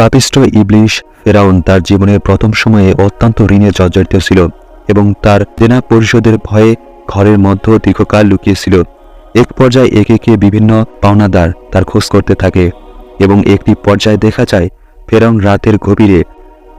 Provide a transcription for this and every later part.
পাপিষ্ট ইবলিশ ফেরাউন তার জীবনের প্রথম সময়ে অত্যন্ত ঋণে জর্জরিত ছিল এবং তার দেনা পরিশোধের ভয়ে ঘরের মধ্যে দীর্ঘকাল লুকিয়েছিল। এক পর্যায়ে একে একে বিভিন্ন পাওনাদার তার খোঁজ করতে থাকে এবং একটি পর্যায়ে দেখা যায় ফেরাউন রাতের গভীরে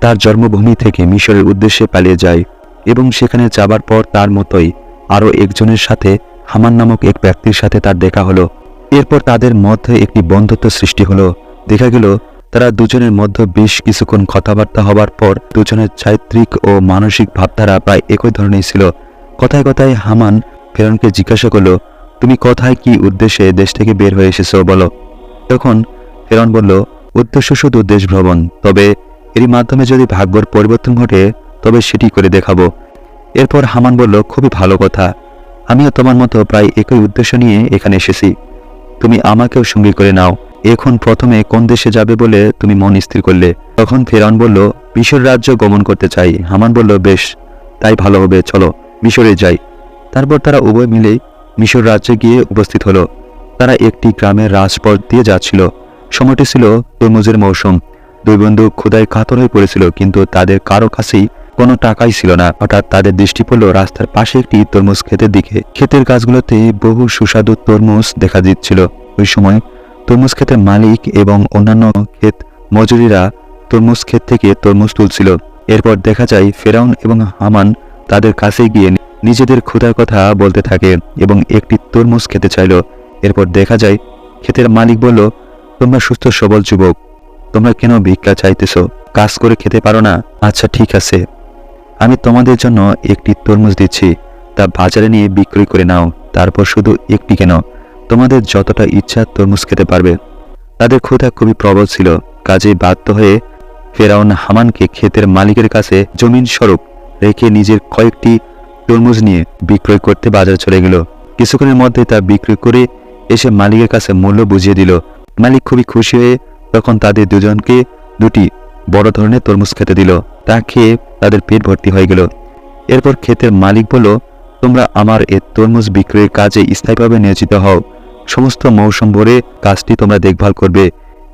তার জন্মভূমি থেকে মিশরের উদ্দেশ্যে পালিয়ে যায় এবং সেখানে যাবার পর তার মতোই আরও একজনের সাথে হামান নামক এক ব্যক্তির সাথে তার দেখা হলো। এরপর তাদের মধ্যে একটি বন্ধুত্ব সৃষ্টি হলো। দেখা গেল তারা দুজনের মধ্যে বেশ কিছুক্ষণ কথাবার্তা হবার পর দুজনের চারিত্রিক ও মানসিক ভাবধারা প্রায় একই ধরনের ছিল। কথায় কথায় হামান ফেরনকে জিজ্ঞাসা করল, তুমি কোথায়? কি উদ্দেশ্যে দেশ থেকে বের হয়ে এসেছ? বলো। তখন ফেরন বলল, উদ্দেশ্য শুধু দেশ ভ্রমণ, তবে এরই মাধ্যমে যদি ভাগ্যর পরিবর্তন ঘটে, তবে সেটি করে দেখাবো। এরপর হামান বলল, খুবই ভালো কথা। আমিও তোমার মতো প্রায় একই উদ্দেশ্য নিয়ে এখানে এসেছি। তুমি আমাকেও সঙ্গী করে নাও। এখন প্রথমে কোন দেশে যাবে বলে তুমি মন স্থির করলে? তখন ফেরাউন বলল, মিশর রাজ্য গমন করতে চাই। হামান বলল, বেশ, তাই ভালো হবে, চলো, মিশরে যাই। তারপর তারা উভয় মিলেই মিশর রাজ্যে গিয়ে উপস্থিত হলো। তারা একটি গ্রামের রাজপথ দিয়ে যাচ্ছিল। সময়টি ছিল তরমুজের মৌসুম। দুই বন্ধু ক্ষুদায় কাতর হয়ে পড়েছিল, কিন্তু তাদের কারও কাছেই কোনো টাকাই ছিল না। হঠাৎ তাদের দৃষ্টি পড়ল রাস্তার পাশে একটি তরমুজ ক্ষেতের দিকে। ক্ষেতের গাছগুলোতে বহু সুস্বাদু তরমুজ দেখা দিচ্ছিল। ওই সময় তরমুজ ক্ষেতের মালিক এবং অন্যান্য ক্ষেত মজুরিরা তরমুজ ক্ষেত থেকে তরমুজ তুলছিল। এরপর দেখা যায় ফেরাউন এবং হামান তাদের কাছে গিয়ে নিজেদের ক্ষুধার কথা বলতে থাকে এবং একটি তরমুজ খেতে চাইল। এরপর দেখা যায় ক্ষেতের মালিক বলল, তোমরা সুস্থ, সবল যুবক, তোমরা কেন ভিক্ষা চাইতেছ? কাজ করে খেতে পারো না? আচ্ছা ঠিক আছে। আমি তোমাদের জন্য একটি তরমুজ দিচ্ছি। তা বাজারে নিয়ে বিক্রি করে নাও, তারপর শুধু একটি কেন? তোমাদের যতটা ইচ্ছা তরমুজ খেতে পারবে। তাদের ক্ষুধা খুবই প্রবল ছিল। কাজেই বাধ্য হয়ে ফেরাউন হামানকে ক্ষেতের মালিকের কাছে জমিন স্বরূপ রেখে নিজের কয়েকটি তরমুজ নিয়ে বিক্রয় করতে বাজারে চলে গেল। কিছুক্ষণের মধ্যে তা বিক্রি করে এসে মালিকের কাছে মূল্য বুঝিয়ে দিল। মালিক খুবই খুশি হয়ে তখন তাদের দুজনকে দুটি বড় ধরনের তরমুজ খেতে দিল। তা খেয়ে তাদের পেট ভর্তি হয়ে গেল। এরপর ক্ষেতের মালিক বলল, তোমরা আমার এ তরমুজ বিক্রয়ের কাজে স্থায়ীভাবে নিয়োজিত হও। সমস্ত মৌসুম ভরে কাজটি তোমরা দেখভাল করবে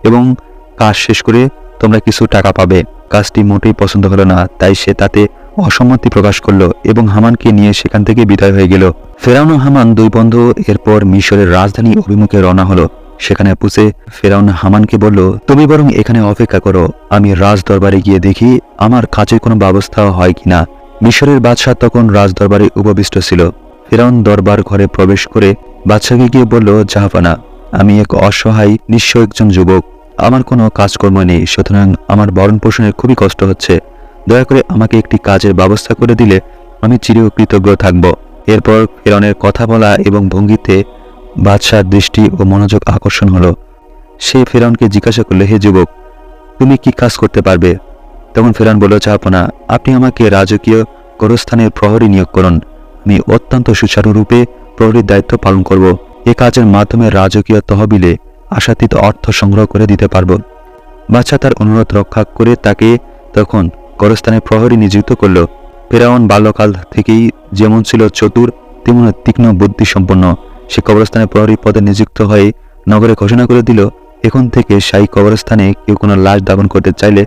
এবং কাজ শেষ করে তোমরা কিছু টাকা পাবে। কাজটি মোটেই পছন্দ হলো না, তাই সে তাতে অসম্মতি প্রকাশ করল এবং হামানকে নিয়ে সেখান থেকে বিদায় হয়ে গেল। ফেরাউন হামান দুই বন্ধু এরপর মিশরের রাজধানী অভিমুখে রওনা হলো। সেখানে পুষে ফেরাউন হামানকে বলল, তুমি বরং এখানে অপেক্ষা করো, আমি রাজ দরবারে গিয়ে দেখি আমার কাজের কোনো ব্যবস্থা হয় কিনা। মিশরের বাদশাহ তখন রাজ দরবারে উপবিষ্ট ছিল। ফেরাউন দরবার ঘরে প্রবেশ করে বাদশাকে গিয়ে বলল, জাহাপানা, আমি এক অসহায়, নিঃস্ব একজন যুবক। আমার কোনো কাজকর্ম নেই, সুতরাং আমার বরণ পোষণের খুবই কষ্ট হচ্ছে। দয়া করে আমাকে একটি কাজের ব্যবস্থা করে দিলে আমি চিরকৃতজ্ঞ থাকব এরপর ফেরাউনের কথা বলা এবং ভঙ্গিতে বাদশার দৃষ্টি ও মনোযোগ আকর্ষণ হলো। সে ফেরাউনকে জিজ্ঞাসা করলে, হে যুবক, তুমি কি কাজ করতে পারবে তখন ফেরাউন বলল চাহপনা আপনি আমাকে রাজকীয় গোরস্থানের প্রহরী নিয়োগ করুন। আমি অত্যন্ত সুচারুরূপে প্রহরীর দায়িত্ব পালন করব। এ কাজের মাধ্যমে রাজকীয় তহবিলে আশাতীত অর্থ সংগ্রহ করে দিতে পারব। বাচ্চা তার অনুরোধ রক্ষা করে তাকে তখন গোরস্থানে প্রহরী নিযুক্ত করল। ফেরাউন বাল্যকাল থেকেই যেমন ছিল চতুর, তেমন তীক্ষ্ণ বুদ্ধি সম্পন্ন সে কবরস্থানে প্রহরী পদে নিযুক্ত হয়ে নগরে ঘোষণা করে দিল, এখন থেকে সাই কবরস্থানে কেউ কোনো লাশ দাপন করতে চাইলে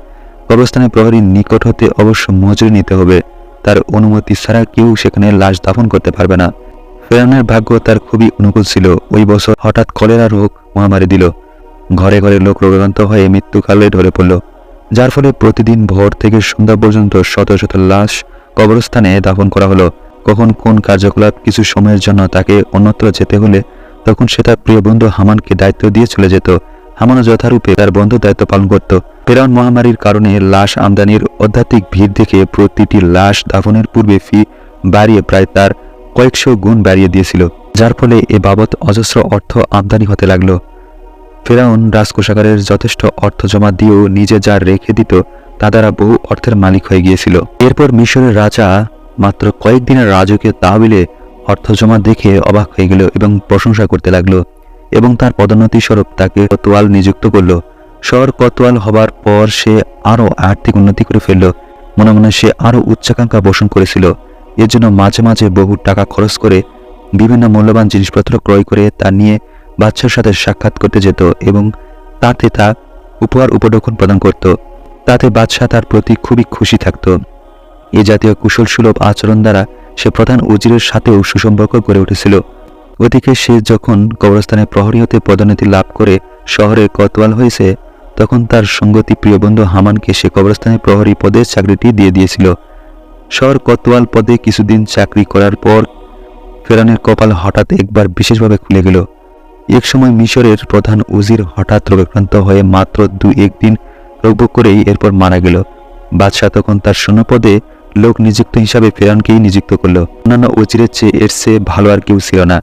কবরস্থানে প্রহরীর নিকট হতে অবশ্য মজুরি নিতে হবে। তার অনুমতি ছাড়া কেউ সেখানে লাশ দাফন করতে পারবে না। ফেরাউনের ভাগ্য তার খুবই অনুকূল ছিল। ওই বছর হঠাৎ কলেরা রোগ মহামারী দিল। ঘরে ঘরে লোক রোগাক্রান্ত হয়ে মৃত্যুকালে ধরে পড়ল। যার ফলে প্রতিদিন ভোর থেকে সন্ধ্যা পর্যন্ত শত শত লাশ কবরস্থানে দাফন করা হলো। কখন কোন কার্যকলাপ কিছু সময়ের জন্য তাকে অন্যত্র যেতে হলে তখন সে তার প্রিয় বন্ধু হামানকে দায়িত্ব দিয়ে চলে যেত। হামানও যথারূপে তার বন্ধু দায়িত্ব পালন করত। ফেরাউন মহামারীর কারণে লাশ আমদানির অধ্যাত্মিক ভিড় দেখে প্রতিটি লাশ দাফনের পূর্বে ফি বাড়িয়ে প্রায় তার কয়েকশো গুণ বাড়িয়ে দিয়েছিল, যার ফলে এ বাবদ অজস্র অর্থ আমদানি হতে লাগল। ফেরাউন রাজকোষাগারের যথেষ্ট অর্থ জমা দিয়েও নিজে যা রেখে দিত, তা দ্বারা বহু অর্থের মালিক হয়ে গিয়েছিল। এরপর মিশরের রাজা মাত্র কয়েকদিনের রাজকীয় তাহবিলে অর্থ জমা দেখে অবাক হয়ে গেল এবং প্রশংসা করতে লাগল এবং তার পদোন্নতি স্বরূপ তাকে কতোয়াল নিযুক্ত করল। শহর কোতোয়াল হবার পর সে আরও আর্থিক উন্নতি করে ফেলল। মনে মনে সে আরও উচ্চাকাঙ্ক্ষা পোষণ করেছিল। এর জন্য মাঝে মাঝে বহু টাকা খরচ করে বিভিন্ন মূল্যবান জিনিসপত্র ক্রয় করে তা নিয়ে বাচ্চার সাথে সাক্ষাৎ করতে যেত এবং তাতে তা উপহার উপঢৌকন প্রদান করত। তাতে বাদশাহ তার প্রতি খুবই খুশি থাকত। এ জাতীয় কুশল সুলভ আচরণ দ্বারা সে প্রধান উজিরের সাথেও সুসম্পর্ক গড়ে উঠেছিল। ওদিকে সে যখন কবরস্থানে প্রহরী হতে পদোন্নতি লাভ করে শহরে কতোয়াল হয়েছে, তখন তার সঙ্গতি প্রিয় বন্ধু হামানকে সে কবরস্থানে প্রহরী পদে চাকরিটি দিয়ে দিয়েছিল। শহর কোতোয়াল পদে কিছুদিন চাকরি করার পর ফেরানের কপাল হঠাৎ একবার বিশেষভাবে খুলে গেল। এক সময় মিশরের প্রধান উজির হঠাৎ রোগাক্রান্ত হয়ে মাত্র দু একদিন রোগ করেই এরপর মারা গেল। বাদশাহ তখন তার শূন্যপদে লোক নিযুক্ত হিসাবে ফেরাউনকেই নিযুক্ত করল। অন্যান্য উজিরের চেয়ে এর চেয়ে ভালো আর কেউ ছিল না।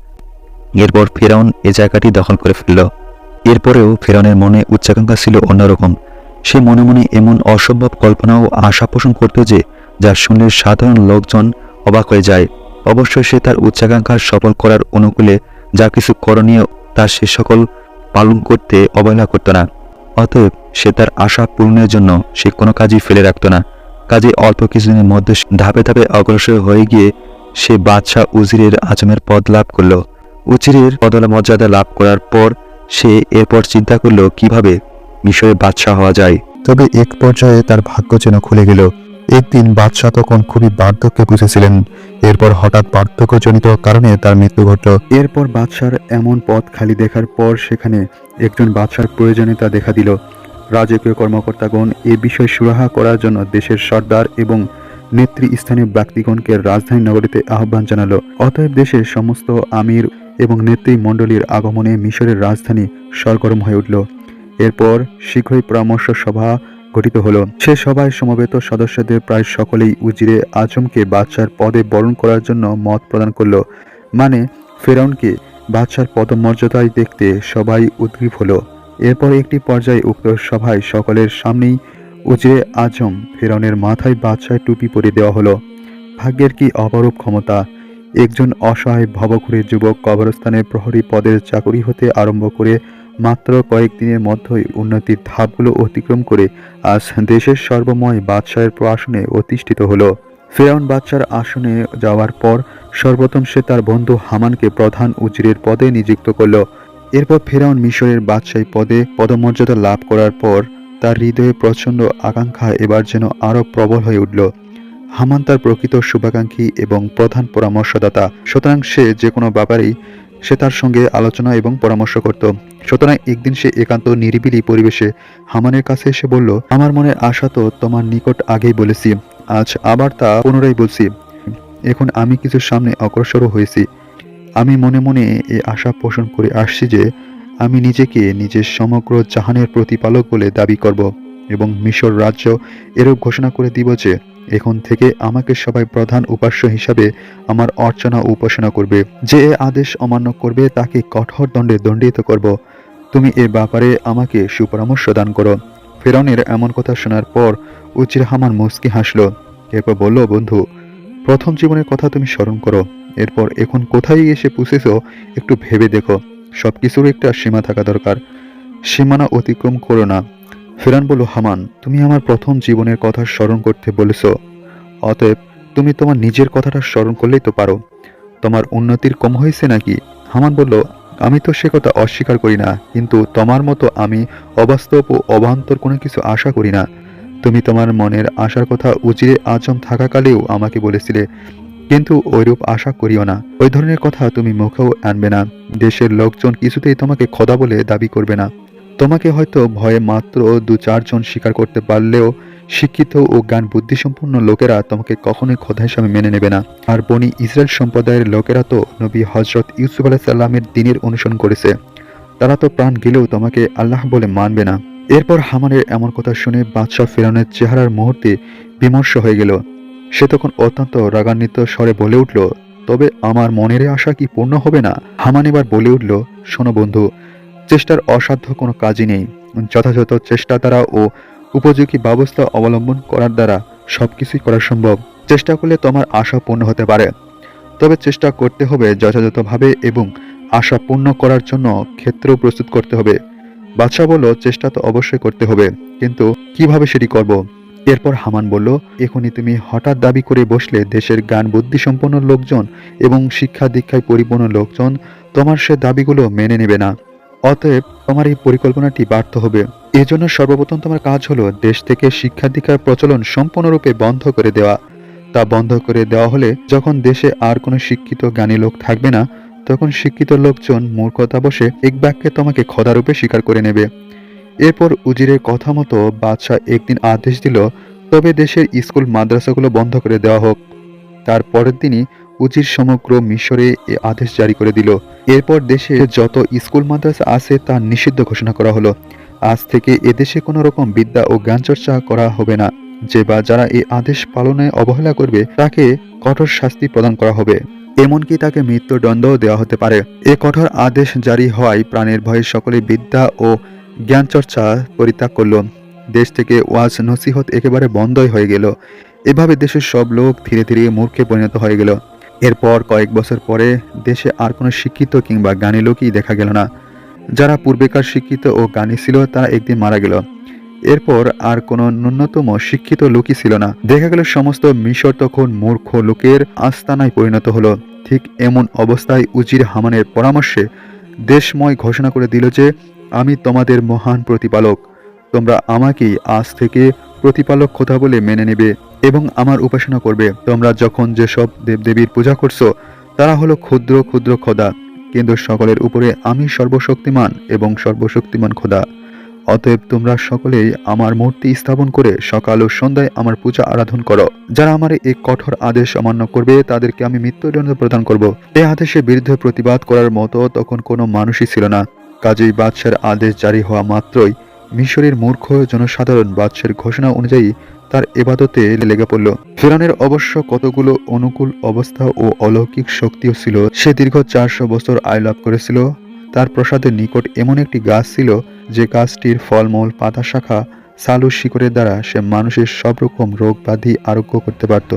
এরপর ফেরাউন এ জায়গাটি দখল করে ফেলল। এরপরেও ফেরাউনের মনে উচ্চাকাঙ্ক্ষা ছিল অন্যরকম। সে মনে মনে এমন অসম্ভব কল্পনা ও আশা পোষণ করত যে যা শুনলে সাধারণ লোকজন অবাক হয়ে যায়। অবশ্যই সে তার উচ্চাকাঙ্ক্ষা সফল করার অনুকূলে যা কিছু করণীয় তা সে সকল পালন করতে অবহেলা করত না। অতএব সে তার আশা পূরণের জন্য সে কোনো কাজই ফেলে রাখত না। কাজে অল্প কিছুদিনের মধ্যে ধাপে ধাপে অগ্রসর হয়ে গিয়ে সে বাদশাহ উজিরের আজমের পদ লাভ করল। উজিরের পদলা মর্যাদা লাভ করার পর সে এরপর চিন্তা করল কীভাবে মিশরে বাদশাহ হওয়া যায়। তবে এক পর্যায়ে তার ভাগ্য যেন খুলে গেল। একদিন বাদশাহ তখন খুবই বার্ধক্যে বুঝেছিলেন এরপর হঠাৎ বার্ধক্যজনিত কারণে তার মৃত্যু ঘটল। এরপর বাদশার এমন পথ খালি দেখার পর সেখানে একজন বাদশার প্রয়োজনীয়তা দেখা দিল। রাজকীয় কর্মকর্তাগণ এ বিষয় সুরাহা করার জন্য দেশের সর্দার এবং নেতৃস্থানীয় ব্যক্তিগণকে রাজধানী নগরীতে আহ্বান জানালো। অতএব দেশের সমস্ত আমির এবং নেতৃমণ্ডলীর আগমনে মিশরের রাজধানী সরগরম হয়ে উঠল। এরপর শীঘ্রই পরামর্শ সভা গঠিত হলো। সে সভায় সমবেত সদস্যদের প্রায় সকলেই উজিরে আজমকে বাদশার পদে বরণ করার জন্য মত প্রদান করল। মানে ফেরাউনকে বাদশার পদমর্যাদায় দেখতে সবাই উদ্গ্রীব হলো। এরপর একটি পর্যায়ে উক্ত সভায় সকলের সামনেই উজিরে আজম ফেরাউনের মাথায় বাদশায় টুপি পরে দেওয়া হলো। ভাগ্যের কি অপরূপ ক্ষমতা। একজন অসহায় ভবঘুরে যুবক কবরস্থানের প্রহরী পদের চাকরি হতে আরম্ভ করে মাত্র কয়েকদিনের মধ্যেই উন্নতির ধাপগুলো অতিক্রম করে আজ দেশের সর্বময় বাদশাহের প্রশাসনে অধিষ্ঠিত হলো। ফেরাউন বাদশার আসনে যাওয়ার পর সর্বপ্রথম সে তার বন্ধু হামানকে প্রধান উজিরের পদে নিযুক্ত করল। এরপর ফেরাউন মিশরের বাদশাহী পদে পদমর্যাদা লাভ করার পর তার হৃদয়ে প্রচণ্ড আকাঙ্ক্ষা এবার যেন আরও প্রবল হয়ে উঠল। হামান তার প্রকৃত শুভাকাঙ্ক্ষী এবং প্রধান পরামর্শদাতা। সুতরাং সে যে কোনো ব্যাপারেই সে তার সঙ্গে আলোচনা এবং পরামর্শ করত। সুতরাং একদিন সে একান্ত নিরিবিলি পরিবেশে হামানের কাছে এসে বলল, আমার মনের আশা তো তোমার নিকট আগেই বলেছি, আজ আবার তা পুনরায় বলছি। এখন আমি কিছু সামনে অগ্রসরও হয়েছি। আমি মনে মনে এই আশা পোষণ করে আসছি যে আমি নিজেকে নিজের সমগ্র জাহানের প্রতিপালক বলে দাবি করব এবং মিশর রাজ্য এরূপ ঘোষণা করে দিব যে এখন থেকে আমাকে সবাই প্রধান উপাস্য হিসাবে আমার অর্চনা উপাসনা করবে। যে এ আদেশ অমান্য করবে, তাকে কঠোর দণ্ডে দণ্ডিত করব। তুমি এ ব্যাপারে আমাকে সুপরামর্শ দান করো। ফেরনের এমন কথা শোনার পর উচির মুস্কি হাসলো। এরপর বলল, বন্ধু, প্রথম জীবনের কথা তুমি স্মরণ করো। এরপর এখন কোথায় এসে পুষেছো একটু ভেবে দেখো। সবকিছুর একটা সীমা থাকা দরকার। সীমানা অতিক্রম করো না। ফেরান বলল, হামান, তুমি আমার প্রথম জীবনের কথা স্মরণ করতে বলেছ। অতএব তুমি তোমার নিজের কথাটা স্মরণ করলেই তো পারো। তোমার উন্নতির কম হয়েছে নাকি? হামান বলল, আমি তো সে কথা অস্বীকার করি না, কিন্তু তোমার মতো আমি অবাস্তব ও অবান্তর কোনো কিছু আশা করি না। তুমি তোমার মনের আশার কথা উজিরে আজম থাকাকালেও আমাকে বলেছিলে, কিন্তু ওইরূপ আশা করিও না। ওই ধরনের কথা তুমি মুখেও আনবে না। দেশের লোকজন কিছুতেই তোমাকে খোদা বলে দাবি করবে না। তোমাকে হয়তো ভয়ে মাত্র দু চারজন স্বীকার করতে পারলেও শিক্ষিত ও জ্ঞান বুদ্ধিসম্পন্ন লোকেরা তোমাকে কখনোই খোদা হিসাবে মেনে নেবে না। আর বনি ইসরায়েল সম্প্রদায়ের লোকেরা তো নবী হজরত ইউসুফ আলাহ সাল্লামের দিনের অনুসরণ করেছে। তারা তো প্রাণ গেলেও তোমাকে আল্লাহ বলে মানবে না। এরপর হামানের এমন কথা শুনে বাদশাহ ফেরানের চেহারার মুহূর্তে বিমর্ষ হয়ে গেল। সে তখন অত্যন্ত রাগান্বিত স্বরে বলে উঠল, তবে আমার মনের আশা কি পূর্ণ হবে না? হামান এবার বলে উঠল, শোনো বন্ধু চেষ্টার অসাধ্য কোনো কাজই নেই। যথাযথ চেষ্টা দ্বারা ও উপযোগী ব্যবস্থা অবলম্বন করার দ্বারা সবকিছুই করা সম্ভব। চেষ্টা করলে তোমার আশা পূর্ণ হতে পারে। তবে চেষ্টা করতে হবে যথাযথভাবে এবং আশা পূর্ণ করার জন্য ক্ষেত্রও প্রস্তুত করতে হবে। বাদশাহ বলল, চেষ্টা তো অবশ্যই করতে হবে, কিন্তু কীভাবে সেটি করব? এরপর হামান বলল, এখনই তুমি হঠাৎ দাবি করে বসলে দেশের জ্ঞান, বুদ্ধি সম্পন্ন লোকজন এবং শিক্ষা দীক্ষায় পরিপূর্ণ লোকজন তোমার সে দাবিগুলো মেনে নেবে না। অতএব তোমার এই পরিকল্পনাটি ব্যর্থ হবে। এজন্য সর্বপ্রথম তোমার কাজ হলো দেশ থেকে শিক্ষা দীক্ষার প্রচলন সম্পূর্ণরূপে বন্ধ করে দেওয়া। তা বন্ধ করে দেওয়া হলে যখন দেশে আর কোনো শিক্ষিত জ্ঞানী লোক থাকবে না, তখন শিক্ষিত লোকজন মূর্খতা বসে এক বাক্যে তোমাকে খদারূপে স্বীকার করে নেবে। এরপর উজিরের কথা মতো বাদশাহ একদিন আদেশ দিল, তবে দেশের স্কুল, মাদ্রাসাগুলো বন্ধ করে দেওয়া হোক। তার পরের দিনই উজির সমগ্র মিশরে এ আদেশ জারি করে দিল। এরপর দেশে যত স্কুল, মাদ্রাসা আছে তা নিষিদ্ধ ঘোষণা করা হলো। আজ থেকে এদেশে কোনো রকম বিদ্যা ও জ্ঞান চর্চা করা হবে না। যে বা যারা এই আদেশ পালনে অবহেলা করবে, তাকে কঠোর শাস্তি প্রদান করা হবে। এমনকি তাকে মৃত্যুদণ্ডও দেওয়া হতে পারে। এ কঠোর আদেশ জারি হওয়ায় প্রাণের ভয়ে সকলে বিদ্যা ও জ্ঞান চর্চা পরিত্যাগ করল। দেশ থেকে ওয়াজ নসিহত একেবারে বন্ধই হয়ে গেল। এভাবে দেশের সব লোক ধীরে ধীরে মূর্খে পরিণত হয়ে গেল। এরপর কয়েক বছর পরে দেশে আর কোনো শিক্ষিত কিংবা জ্ঞানী লোকই দেখা গেল না। যারা পূর্বেকার শিক্ষিত ও জ্ঞানী ছিল, তারা একদিন মারা গেল। এরপর আর কোনো ন্যূনতম শিক্ষিত লোকই ছিল না। দেখা গেল সমস্ত মিশর তখন মূর্খ লোকের আস্তানায় পরিণত হলো। ঠিক এমন অবস্থায় উজির হামানের পরামর্শে দেশময় ঘোষণা করে দিল যে, আমি তোমাদের মহান প্রতিপালক। তোমরা আমাকেই আজ থেকে প্রতিপালক খোদা বলে মেনে নেবে এবং আমার উপাসনা করবে। তোমরা যখন যেসব দেবদেবীর পূজা করছ, তারা হলো ক্ষুদ্র ক্ষুদ্র খোদা, কিন্তু সকলের উপরে আমি সর্বশক্তিমান এবং সর্বশক্তিমান খোদা। অতএব তোমরা সকলেই আমার মূর্তি স্থাপন করে সকাল ও সন্ধ্যায় আমার পূজা আরাধন করো। যারা আমার এই কঠোর আদেশ অমান্য করবে, তাদেরকে আমি মৃত্যুদণ্ড প্রদান করব। এই আদেশের বিরুদ্ধে প্রতিবাদ করার মতো তখন কোনো মানুষই ছিল না। কাজেই বাদশার আদেশ জারি হওয়া মাত্রই মিশরের মূর্খ জনসাধারণ বাদশের ঘোষণা অনুযায়ী তার এবাদতে লেগে পড়ল। ফেরানের অবশ্য কতগুলো অনুকূল অবস্থা ও অলৌকিক শক্তিও ছিল, সে দীর্ঘ চারশো বছর আয় লাভ করেছিল। তার প্রসাদের নিকট এমন একটি গাছ ছিল যে গাছটির ফলমূল, পাতা শাখা, সালু শিকড়ের দ্বারা সে মানুষের সব রকম রোগ ব্যাধি আরোগ্য করতে পারত।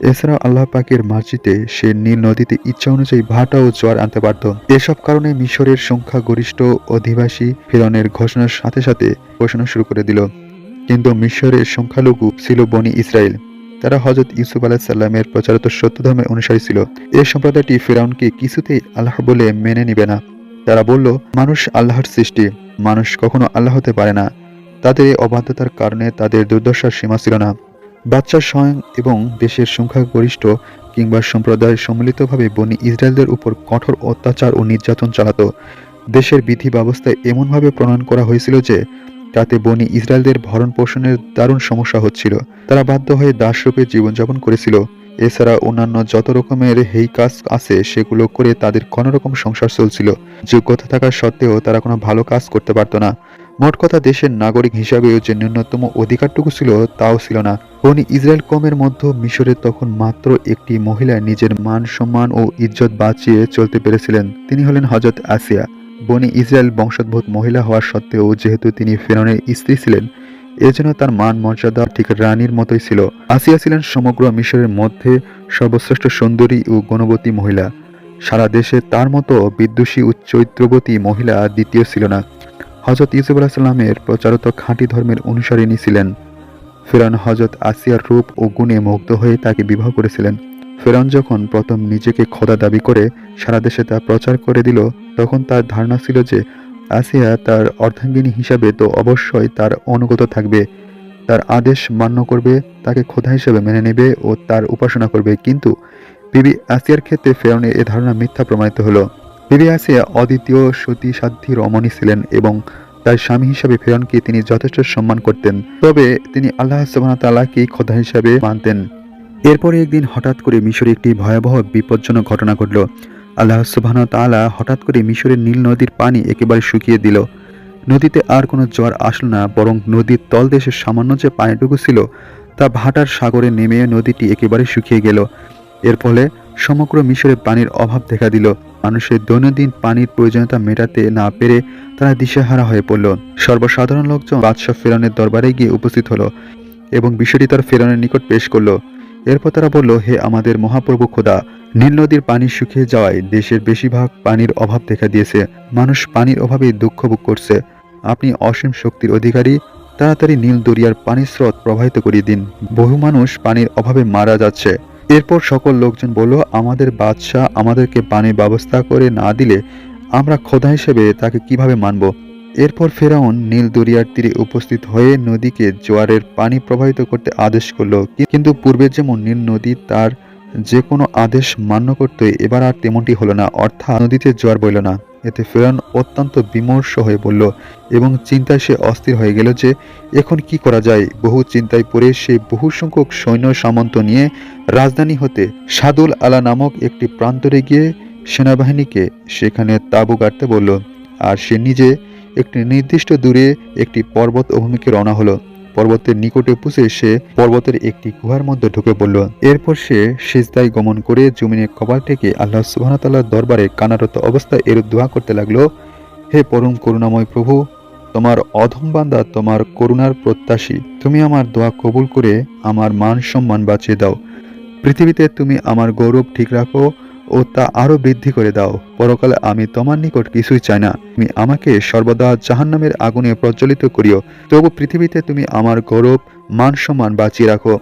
এছাড়াও আল্লাহ পাকের মার্জিতে সে নীল নদীতে ইচ্ছা অনুযায়ী ভাটা ও জোয়ার আনতে পারত এসব কারণে মিশরের সংখ্যা গরিষ্ঠ অধিবাসী ফিরনের ঘোষণার সাথে সাথে ঘোষণা শুরু করে দিল। কিন্তু মিশরের সংখ্যালঘু ছিল বনি ইসরায়েল। তারা হজরত ইউসুফ আলাহিসাল্লামের প্রচারিত সত্য ধর্মের অনুসারী ছিল। এই সম্প্রদায়টি ফেরাউনকে কিছুতেই আল্লাহ বলে মেনে নিবে না। তারা বলল, মানুষ আল্লাহর সৃষ্টি। মানুষ কখনো আল্লাহ হতে পারে না। তাদের অবাধ্যতার কারণে তাদের দুর্দশার সীমা ছিল না। বাচ্চা স্বয়ং এবং দেশের সংখ্যাগরিষ্ঠ কিংবা সম্প্রদায় সম্মিলিতভাবে বনি ইসরায়েলদের উপর কঠোর অত্যাচার ও নির্যাতন চালাতো। দেশের বিধি ব্যবস্থায় এমনভাবে প্রণয়ন করা হয়েছিল যে, তাতে বনি ইসরায়েলদের ভরণ পোষণের দারুণ সমস্যা হচ্ছিল। তারা বাধ্য হয়ে দাসরূপে জীবনযাপন করেছিল। এছাড়া অন্যান্য যত রকমের হেই কাজ আছে, সেগুলো করে তাদের কোনো রকম সংসার চলছিল। যোগ্যতা থাকা সত্ত্বেও তারা কোনো ভালো কাজ করতে পারতো না। মোট কথা দেশের নাগরিক হিসাবেও যে ন্যূনতম অধিকারটুকু ছিল, তাও ছিল না। বনি ইসরায়েল কমের মধ্যে মিশরে তখন মাত্র একটি মহিলা নিজের মান সম্মান ও ইজ্জত বাঁচিয়ে চলতে পেরেছিলেন। তিনি হলেন হজরত আসিয়া। বনি ইসরায়েল বংশোদ্ভূত মহিলা হওয়া সত্ত্বেও যেহেতু তিনি ফেরনের স্ত্রী ছিলেন এজন্য তার মান মর্যাদা ঠিক রানীর মতোই ছিল। আসিয়া ছিলেন সমগ্র মিশরের মধ্যে সর্বশ্রেষ্ঠ সুন্দরী ও গুণবতী মহিলা। সারা দেশে তার মতো বিদ্যুষী ও চৈত্রবতী মহিলা দ্বিতীয় ছিল না। হজরত ইউসুফ আলাহিসাল্লামের প্রচারত খাঁটি ধর্মের অনুসারিণী ছিলেন। ফেরান হজরত আসিয়ার রূপ ও গুণে মুগ্ধ হয়ে তাকে বিবাহ করেছিলেন। ফেরান যখন প্রথম নিজেকে খোদা দাবি করে সারা দেশে তা প্রচার করে দিল, তখন তার ধারণা ছিল যে আসিয়া তার অর্ধাঙ্গিনী হিসাবে তো অবশ্যই তার অনুগত থাকবে। তার আদেশ মান্য করবে, তাকে খোদা হিসেবে মেনে নেবে ও তার উপাসনা করবে। কিন্তু বিবি আসিয়ার ক্ষেত্রে ফেরানের এ ধারণা মিথ্যা প্রমাণিত হলো। আসিয়া অদ্বিতীয় সতী সাধ্যী রমণী ছিলেন এবং তার স্বামী হিসাবে ফেরনকে তিনি যথেষ্ট সম্মান করতেন। তবে তিনি আল্লাহ সুবাহতাল্লাহকেই খোদা হিসাবে মানতেন। এরপরে একদিন হঠাৎ করে মিশরে একটি ভয়াবহ বিপজ্জনক ঘটনা ঘটল। আল্লাহ সুবাহন তাআলা হঠাৎ করে মিশরের নীল নদীর পানি একেবারে শুকিয়ে দিল। নদীতে আর কোনো জ্বর আসলো না, বরং নদীর তলদেশের সামান্য যে পানিটুকু ছিল, তা ভাটার সাগরে নেমে নদীটি একেবারে শুকিয়ে গেল। এর ফলে সমগ্র মিশরে পানির অভাব দেখা দিল। মানুষের দৈনন্দিন পানির প্রয়োজনীয়তা মেটাতে না পেরে তারা দিশেহারা হয়ে পড়ল। সর্বসাধারণ লোকজন বাদশাহ ফেরানের দরবারে গিয়ে উপস্থিত হলো এবং বিষয়টি তার ফেরানের নিকট পেশ করল। এরপর তারা বলল, হে আমাদের মহাপ্রভু খোদা, নীল নদীর পানি শুকিয়ে যাওয়ায় দেশের বেশিরভাগ পানির অভাব দেখা দিয়েছে। মানুষ পানির অভাবে দুঃখ ভোগ করছে। আপনি অসীম শক্তির অধিকারী। তাড়াতাড়ি নীল দরিয়ার পানির স্রোত প্রবাহিত করিয়ে দিন। বহু মানুষ পানির অভাবে মারা যাচ্ছে। এরপর সকল লোকজন বলল, আমাদের বাদশাহ আমাদেরকে পানির ব্যবস্থা করে না দিলে আমরা খোদা হিসেবে তাকে কীভাবে মানব? এরপর ফেরাউন নীল দরিয়ার তীরে উপস্থিত হয়ে নদীকে জোয়ারের পানি প্রবাহিত করতে আদেশ করল। কিন্তু পূর্বে যেমন নীল নদী তার যে কোনো আদেশ মান্য করতে, এবার আর তেমনটি হলো না, অর্থাৎ নদীতে জোয়ার বইল না। এতে ফেরাউন অত্যন্ত বিমর্ষ হয়ে বলল, এবং চিন্তায় সে অস্থির হয়ে গেল যে এখন কি করা যায়? বহু চিন্তায় পড়ে সে বহু সংখ্যক সৈন্য সামন্ত নিয়ে রাজধানী হতে সাদুল আলা নামক একটি প্রান্তরে গিয়ে সেনাবাহিনীকে সেখানে তাঁবু গাড়তে বলল, আর সে নিজে একটি নির্দিষ্ট দূরে একটি পর্বত অভিমুখে রওনা হলো। পর্বতের নিকটে পুষে সে পর্বতের একটি গুহার মধ্যে ঢুকে পড়ল। এরপর সে সিজদায় গমন করে জমিনে কপাল থেকে আল্লাহ সুবহানাতাল্লাহর দরবারে কানারত অবস্থায় এরূপ দোয়া করতে লাগল, হে পরম করুণাময় প্রভু, তোমার অধম বান্দা তোমার করুণার প্রত্যাশী। তুমি আমার দোয়া কবুল করে আমার মান সম্মান বাঁচিয়ে দাও। পৃথিবীতে তুমি আমার গৌরব ঠিক রাখো ও তা আরও বৃদ্ধি করে দাও। পরকালে আমি তোমার নিকট কিছুই চাই না। তুমি আমাকে সর্বদা জাহান্নামের আগুনে প্রজ্বলিত করিও। তবু পৃথিবীতে তুমি আমার গৌরব, মান সম্মান বাঁচিয়ে রাখো।